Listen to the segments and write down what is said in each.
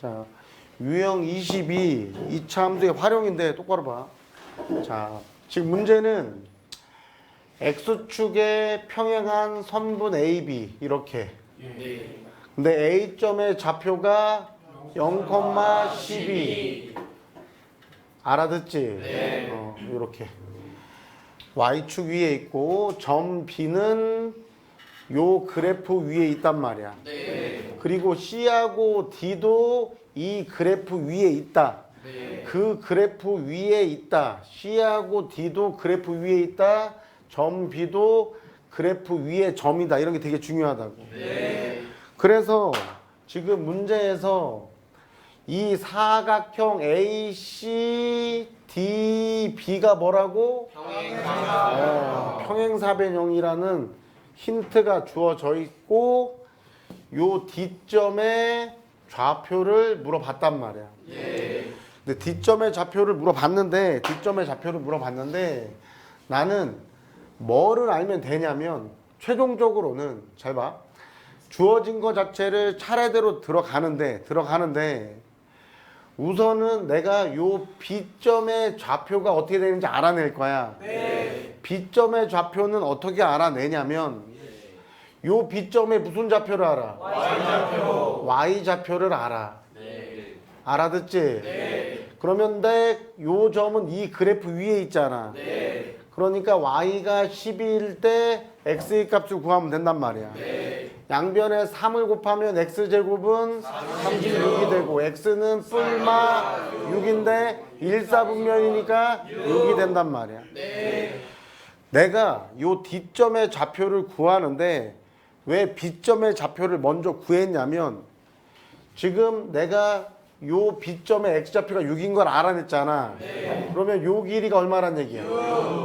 자, 유형 22 이차 함수의 활용인데 똑바로 봐. 자, 지금 문제는 x축에 평행한 선분 AB 이렇게. 네. 근데 A점의 좌표가 0,12. 알아듣지? 네. 어, 이렇게. Y축 위에 있고 점 B는 요 그래프 위에 있단 말이야. 네. 그리고 C하고 D도 이 그래프 위에 있다. 네. 그 그래프 위에 있다. C하고 D도 그래프 위에 있다. 점 B도 그래프 위에 점이다. 이런 게 되게 중요하다고. 네. 그래서 지금 문제에서 이 사각형 ACDB가 뭐라고? 어, 평행사변형이라는 힌트가 주어져 있고 요 D점의 좌표를 물어봤단 말이야. 근데 D점의 좌표를 물어봤는데 D점의 좌표를 물어봤는데 나는 뭐를 알면 되냐면 최종적으로는 잘 봐. 주어진 것 자체를 차례대로 들어가는데 들어가는데 우선은 내가 요 B점의 좌표가 어떻게 되는지 알아낼 거야. B점의 좌표는 어떻게 알아내냐면 요 B점의 무슨 좌표를 알아? Y 좌표. 를 알아. 네. 알아듣지? 그러면 내요 점은 이 그래프 위에 있잖아. 네. 그러니까 y가 12일 때 x의 값을 구하면 된단 말이야. 양변에 3을 곱하면 x제곱은 36이 되고 x는 뿔마 6인데 1사분면이니까 6이 된단 말이야. 내가 요 D점의 좌표를 구하는데 왜 B점의 좌표를 먼저 구했냐면 지금 내가 요 B점의 X좌표가 6인 걸 알아냈잖아. 그러면 요 길이가 얼마란 얘기야?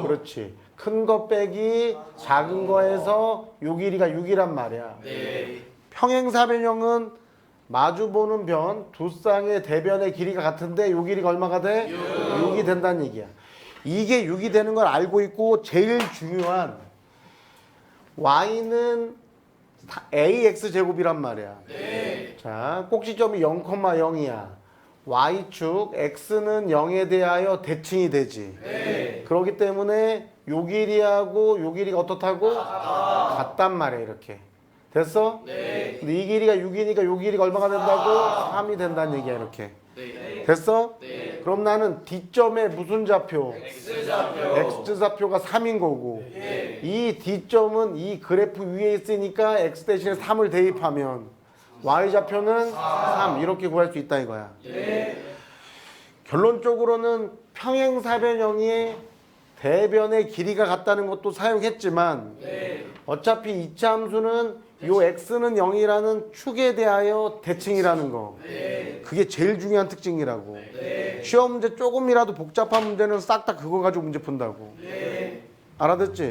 그렇지. 큰 거 빼기 작은 거에서 요 길이가 6이란 말이야. 네. 평행사변형은 마주보는 변 두 쌍의 대변의 길이가 같은데 요 길이가 얼마가 돼? 6. 이 된다는 얘기야. 이게 6이 되는 걸 알고 있고 제일 중요한 y는 ax 제곱이란 말이야. 자, 꼭지점이 0,0이야. y축 x는 0에 대하여 대칭이 되지. 그렇기 때문에 요 길이하고 요 길이가 어떻다고? 같단 말이야, 이렇게. 됐어? 네. 근데 이 길이가 6이니까 요 길이가 얼마가 된다고? 3이 된다는 얘기야, 이렇게. 네. 됐어? 네. 그럼 나는 D점의 무슨 좌표? X좌표. X좌표가 3인 거고. 이 D점은 이 그래프 위에 있으니까 X 대신에 3을 대입하면 Y좌표는 3 이렇게 구할 수 있다 이거야. 결론적으로는 평행사변형이 대변의 길이가 같다는 것도 사용했지만 어차피 이차 함수는 요 x는 0이라는 축에 대하여 대칭이라는 거. 그게 제일 중요한 특징이라고. 시험 문제 조금이라도 복잡한 문제는 싹 다 그거 가지고 문제 푼다고. 알아듣지?